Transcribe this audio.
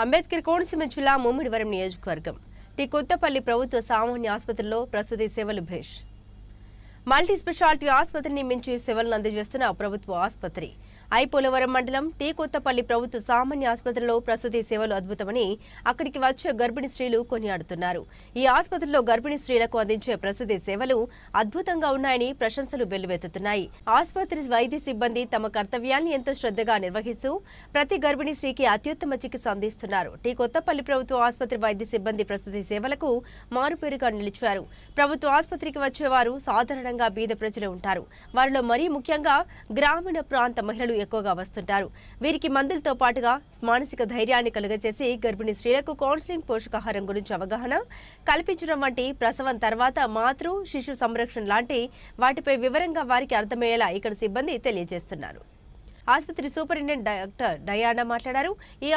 అంబేద్కర్ కోనసీమ జిల్లా ముమ్మిడివరం నియోజకవర్గం. టి కొత్తపల్లి ప్రభుత్వ సామాన్య ఆసుపత్రిలో ప్రసూతి సేవలు భేష్. మల్టీ స్పెషాలిటీ ఆసుపత్రిని మించి సేవలను అందజేస్తున్న ప్రభుత్వ ఆసుపత్రి. ఐపోలవరం మండలం టీ కొత్తపల్లి ప్రభుత్వ సామాన్య ఆసుపత్రిలో ప్రసూతి సేవలు అద్భుతమని అక్కడికి వచ్చే గర్భిణీ స్త్రీలు కొనియాడుతున్నారు. ఈ ఆసుపత్రిలో గర్భిణీ స్త్రీలకు అందించే ప్రసూతి సేవలు అద్భుతంగా ఉన్నాయని ప్రశంసలు వెల్లువెత్తుతున్నాయి. ఆసుపత్రి వైద్య సిబ్బంది తమ కర్తవ్యాన్ని ఎంతో శ్రద్ధగా నిర్వహిస్తూ ప్రతి గర్భిణీ స్త్రీకి అత్యుత్తమ చికిత్స అందిస్తున్నారు. టీ కొత్తపల్లి ప్రభుత్వ ఆసుపత్రి వైద్య సిబ్బంది ప్రసూతి సేవలకు మారుపేరుగా నిలిచారు. ప్రభుత్వ ఆసుపత్రికి వచ్చేవారు సాధారణంగా బీద ప్రజలు ఉంటారు. వారిలో మరీ ముఖ్యంగా గ్రామీణ ప్రాంత మహిళలు ఎక్కువగా వస్తుంటారు. వీరికి మందులతో పాటుగా మానసిక ధైర్యాన్ని కలుగజేసి గర్భిణీ స్త్రీలకు కౌన్సిలింగ్ పోషకాహారం గురించి అవగాహన కల్పించడం వంటి ప్రసవం తర్వాత మాతృ శిశు సంరక్షణ లాంటి వాటిపై వివరంగా వారికి అర్థమయ్యేలా ఇక్కడ సిబ్బంది తెలియజేస్తున్నారు. ఆసుపత్రి సూపరింటెండెంట్ డాక్టర్ డయానా మాట్లాడారు. ఈ